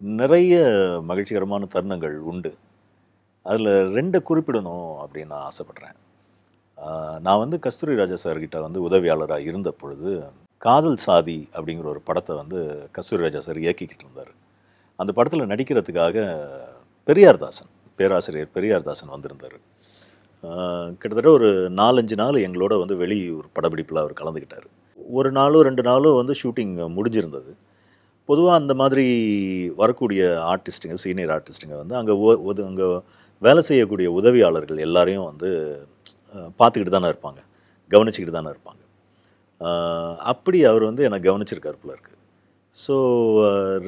நிறைய மகிழ்ச்சிகரமான தருணங்கள் உண்டு. அதில் ரெண்டை குறிப்பிடணும் அப்படின்னு நான் ஆசைப்பட்றேன். நான் வந்து கஸ்தூரி ராஜா சார்கிட்ட வந்து உதவியாளராக இருந்த பொழுது காதல் சாதி அப்படிங்கிற ஒரு படத்தை வந்து கஸ்தூரி ராஜா சார் இயக்கிக்கிட்டு இருந்தார். அந்த படத்தில் நடிக்கிறதுக்காக பெரியார்தாசன் பேராசிரியர் பெரியார்தாசன் வந்திருந்தார். கிட்டத்தட்ட ஒரு நாலஞ்சு நாள் எங்களோட வந்து வெளியூர் படப்பிடிப்பில் அவர் கலந்துக்கிட்டார். ஒரு நாளோ ரெண்டு நாளோ வந்து ஷூட்டிங் முடிஞ்சிருந்தது. பொதுவாக அந்த மாதிரி வரக்கூடிய ஆர்டிஸ்ட்டுங்க சீனியர் ஆர்டிஸ்ட்டுங்க வந்து அங்கே ஒது அங்கே வேலை செய்யக்கூடிய உதவியாளர்கள் எல்லாரையும் வந்து பார்த்துக்கிட்டு தானே இருப்பாங்க. கவனிச்சுக்கிட்டு தானே இருப்பாங்க. அப்படி அவர் வந்து என்னை கவனிச்சிருக்காரு போல இருக்கு. ஸோ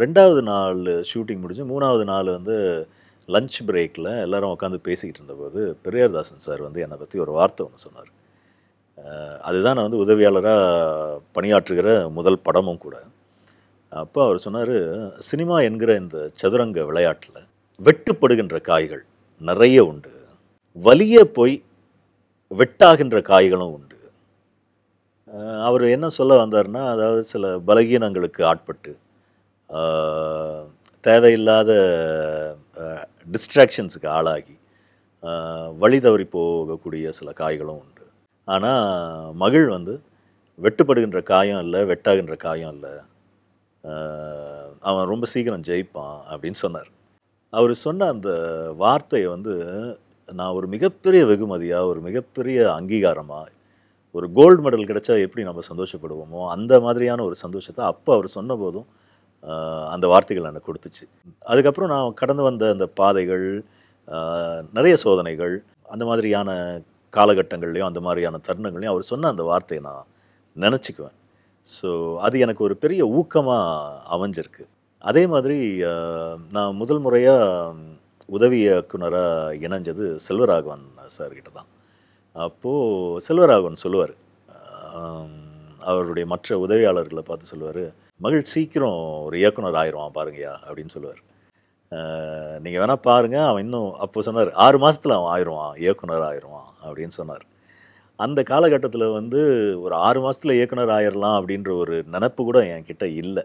ரெண்டாவது நாள் ஷூட்டிங் முடிஞ்சு மூணாவது நாள் வந்து லஞ்ச் பிரேக்கில் எல்லோரும் உட்காந்து பேசிக்கிட்டு இருந்தபோது பெரியார்தாசன் சார் வந்து என்னை பற்றி ஒரு வார்த்தை ஒன்று சொன்னார். அதுதான் நான் வந்து உதவியாளராக பணியாற்றுகிற முதல் படமும் கூட. அப்போ அவர் சொன்னார் சினிமா என்கிற இந்த சதுரங்க விளையாட்டில் வெட்டுப்படுகின்ற காய்கள் நிறைய உண்டு. வலிய போய் வெட்டாகின்ற காய்களும் உண்டு. அவர் என்ன சொல்ல வந்தார்னா அதாவது சில பலகீனங்களுக்கு ஆட்பட்டு தேவையில்லாத டிஸ்ட்ராக்ஷன்ஸுக்கு ஆளாகி வழி தவறி போகக்கூடிய சில காய்களும் உண்டு. ஆனால் மகிழ் வந்து வெட்டுப்படுகின்ற காயம் இல்லை வெட்டாகின்ற காயம் இல்லை அவன் ரொம்ப சீக்கிரம் ஜெயிப்பான் அப்படின்னு சொன்னார். அவர் சொன்ன அந்த வார்த்தையை வந்து நான் ஒரு மிகப்பெரிய வெகுமதியாக ஒரு மிகப்பெரிய அங்கீகாரமாக ஒரு கோல்டு மெடல் கிடைச்சா எப்படி நம்ம சந்தோஷப்படுவோமோ அந்த மாதிரியான ஒரு சந்தோஷத்தை அப்போ அவர் சொன்ன போதும் அந்த வார்த்தைகள் எனக்கு கொடுத்துச்சு. அதுக்கப்புறம் நான் கடந்து வந்த அந்த பாதைகள் நிறைய சோதனைகள் அந்த மாதிரியான காலகட்டங்கள்லையும் அந்த மாதிரியான தருணங்கள்லையும் அவர் சொன்ன அந்த வார்த்தையை நான் நினச்சிக்குவேன். ஸோ அது எனக்கு ஒரு பெரிய ஊக்கமாக அமைஞ்சிருக்கு. அதே மாதிரி நான் முதல் முறையாக உதவி இயக்குனராக இணைஞ்சது செல்வராகவன் சார்கிட்ட தான் அப்போது செல்வராகவன் சொல்லுவார். அவருடைய மற்ற உதவியாளர்களை பார்த்து சொல்லுவார் மகிழ் சீக்கிரம் ஒரு இயக்குனர் ஆயிடுவான் பாருங்கயா அப்படின்னு சொல்லுவார். நீங்கள் வேணால் பாருங்கள் அவன் இன்னும் அப்போ சொன்னார் ஆறு மாதத்தில் அவன் ஆயிடுவான் இயக்குனர் ஆயிடுவான் அப்படின்னு சொன்னார். அந்த காலகட்டத்தில் வந்து ஒரு ஆறு மாதத்தில் இயக்குனர் ஆயிடலாம் அப்படின்ற ஒரு நினப்பு கூட என்கிட்ட இல்லை.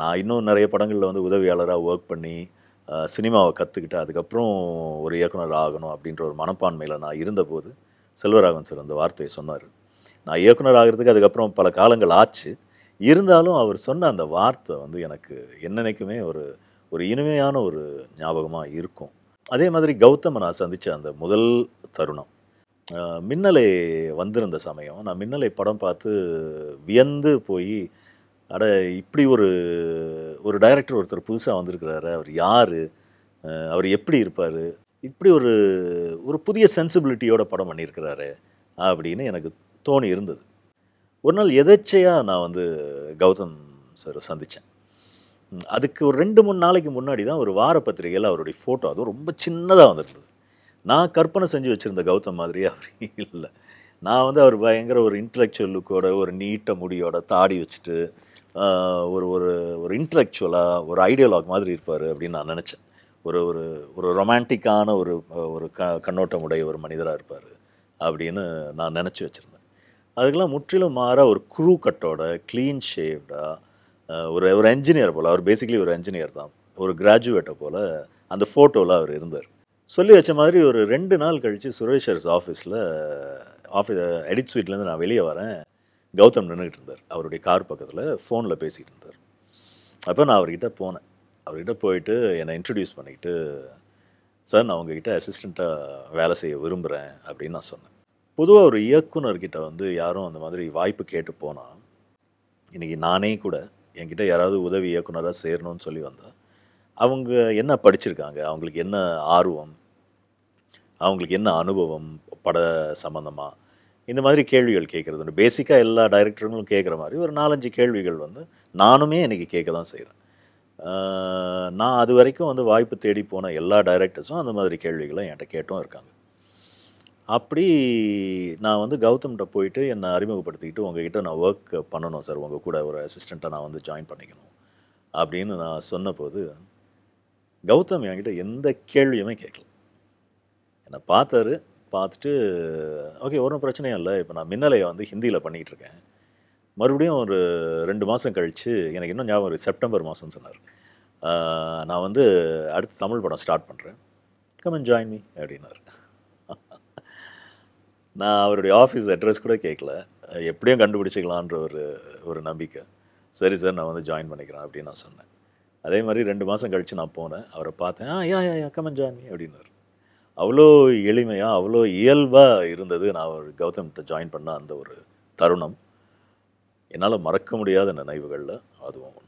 நான் இன்னும் நிறைய படங்களில் வந்து உதவியாளராக ஒர்க் பண்ணி சினிமாவை கற்றுக்கிட்டு அதுக்கப்புறம் ஒரு இயக்குனர் ஆகணும் அப்படின்ற ஒரு மனப்பான்மையில் நான் இருந்தபோது செல்வராகவன் சார் அந்த வார்த்தையை சொன்னார். நான் இயக்குனர் ஆகிறதுக்கு அதுக்கப்புறம் பல காலங்கள் ஆச்சு. இருந்தாலும் அவர் சொன்ன அந்த வார்த்தை வந்து எனக்கு என்னென்னைக்குமே ஒரு ஒரு இனிமையான ஒரு ஞாபகமாக இருக்கும். அதே மாதிரி கௌதமை நான் சந்தித்த அந்த முதல் தருணம். மின்னலை வந்திருந்த சமயம். நான் மின்னலை படம் பார்த்து வியந்து போய் அட இப்படி ஒரு ஒரு டைரக்டர் ஒருத்தர் புதுசாக வந்திருக்கிறாரு. அவர் யார்? அவர் எப்படி இருப்பார்? இப்படி ஒரு ஒரு புதிய சென்சிபிலிட்டியோட படம் பண்ணியிருக்கிறாரு அப்படின்னு எனக்கு தோணி இருந்தது. ஒரு நாள் எதேச்சையாக நான் வந்து கௌதம் சார் சந்தித்தேன் அதுக்கு ஒரு ரெண்டு மூணு நாளைக்கு முன்னாடி தான் ஒரு வார பத்திரிகையில் அவருடைய ஃபோட்டோ அதுவும் ரொம்ப சின்னதாக வந்திருந்தது. நான் கற்பனை செஞ்சு வச்சுருந்த கௌதம் மாதிரி அவர் இல்லை. நான் வந்து அவர் பயங்கர ஒரு இன்டலெக்சுவல் லுக்கோட ஒரு நீட்ட முடியோட தாடி வச்சுட்டு ஒரு ஒரு ஒரு இன்டலெக்சுவலாக ஒரு ஐடியாலாக் மாதிரி இருப்பார் அப்படின்னு நான் நினச்சேன். ஒரு ஒரு ஒரு ரொமான்டிக்கான ஒரு ஒரு க கண்ணோட்டம் உடைய ஒரு மனிதராக இருப்பார் அப்படின்னு நான் நினச்சி வச்சுருந்தேன். அதுக்கெல்லாம் முற்றிலும் மாறாக ஒரு குரூ கட்டோட க்ளீன் ஷேவ்டாக ஒரு ஒரு என்ஜினியர் போல் அவர் பேசிக்கலி ஒரு என்ஜினியர் தான். ஒரு கிராஜுவேட்டை போல் அந்த ஃபோட்டோவில் அவர் இருந்தார். சொல்லி வச்ச மாதிரி ஒரு ரெண்டு நாள் கழித்து சுரேஷர்ஸ் ஆஃபீஸில் ஆஃபீஸ் எடிட் ஸ்வீட்லேருந்து நான் வெளியே வரேன். கௌதம் நின்றுக்கிட்டு இருந்தார். அவருடைய கார் பக்கத்தில் ஃபோனில் பேசிக்கிட்டு இருந்தார். அப்போ நான் அவர்கிட்ட போனேன். அவர்கிட்ட போயிட்டு என்னை இன்ட்ரடியூஸ் பண்ணிக்கிட்டு சார் நான் உங்ககிட்ட அசிஸ்டண்ட்டாக வேலை செய்ய விரும்புகிறேன் அப்படின்னு நான் சொன்னேன். பொதுவாக ஒரு இயக்குனர்கிட்ட வந்து யாரும் அந்த மாதிரி வாய்ப்பு கேட்டு போனால் இன்றைக்கி நானே கூட என்கிட்ட யாராவது உதவி இயக்குனராக சேரணும்னு சொல்லி வந்தேன் அவங்க என்ன படிச்சிருக்காங்க? அவங்களுக்கு என்ன ஆர்வம்? அவங்களுக்கு என்ன அனுபவம்? பட சம்மந்தமாக இந்த மாதிரி கேள்விகள் கேட்குறது உண்டு. பேசிக்காக எல்லா டைரக்டருங்களும் கேட்குற மாதிரி ஒரு நாலஞ்சு கேள்விகள் வந்து நானுமே எனக்கு கேட்க தான் செய்கிறேன் நான் அது வரைக்கும் வந்து வாய்ப்பு தேடி போன எல்லா டைரக்டர்ஸும் அந்த மாதிரி கேள்விகளை என்கிட்ட கேட்டும் இருக்காங்க. அப்படி நான் வந்து கௌதம்கிட்ட போயிட்டு என்னை அறிமுகப்படுத்திக்கிட்டு உங்ககிட்ட நான் ஒர்க் பண்ணணும் சார் உங்கள் கூட ஒரு அசிஸ்டண்ட்டாக நான் வந்து ஜாயின் பண்ணிக்கணும். அப்படின்னு நான் சொன்னபோது கௌதம் என்கிட்ட எந்த கேள்வியுமே கேட்கல. என்னை பார்த்தாரு பார்த்துட்டு ஓகே ஒன்றும் பிரச்சனையும் இல்லை. இப்போ நான் மின்னலையை வந்து ஹிந்தியில் பண்ணிகிட்டு இருக்கேன். மறுபடியும் ஒரு ரெண்டு மாதம் கழித்து எனக்கு இன்னும் ஞாபகம் இருக்கு. செப்டம்பர் மாதம்னு சொன்னார். நான் வந்து அடுத்து தமிழ் படம் ஸ்டார்ட் பண்ணுறேன் கம் அண்ட் ஜாயின் மீ அப்படின்னாரு. நான் அவருடைய ஆஃபீஸ் அட்ரஸ் கூட கேட்கல. எப்படியும் கண்டுபிடிச்சிக்கலான்ற ஒரு ஒரு நம்பிக்கை. சரி சார் நான் வந்து ஜாயின் பண்ணிக்கிறேன் அப்படின்னு நான் சொன்னேன். அதே மாதிரி ரெண்டு மாதம் கழித்து நான் போனேன். அவரை பார்த்தேன் ஆ yeah yeah yeah come on join me அப்படின்னாரு. அவ்வளோ எளிமையாக அவ்வளோ இயல்பாக இருந்தது. நான் ஒரு கௌதம்கிட்ட ஜாயின் பண்ண அந்த ஒரு தருணம். என்னால் மறக்க முடியாத நினைவுகளில் அதுவும் ஒன்று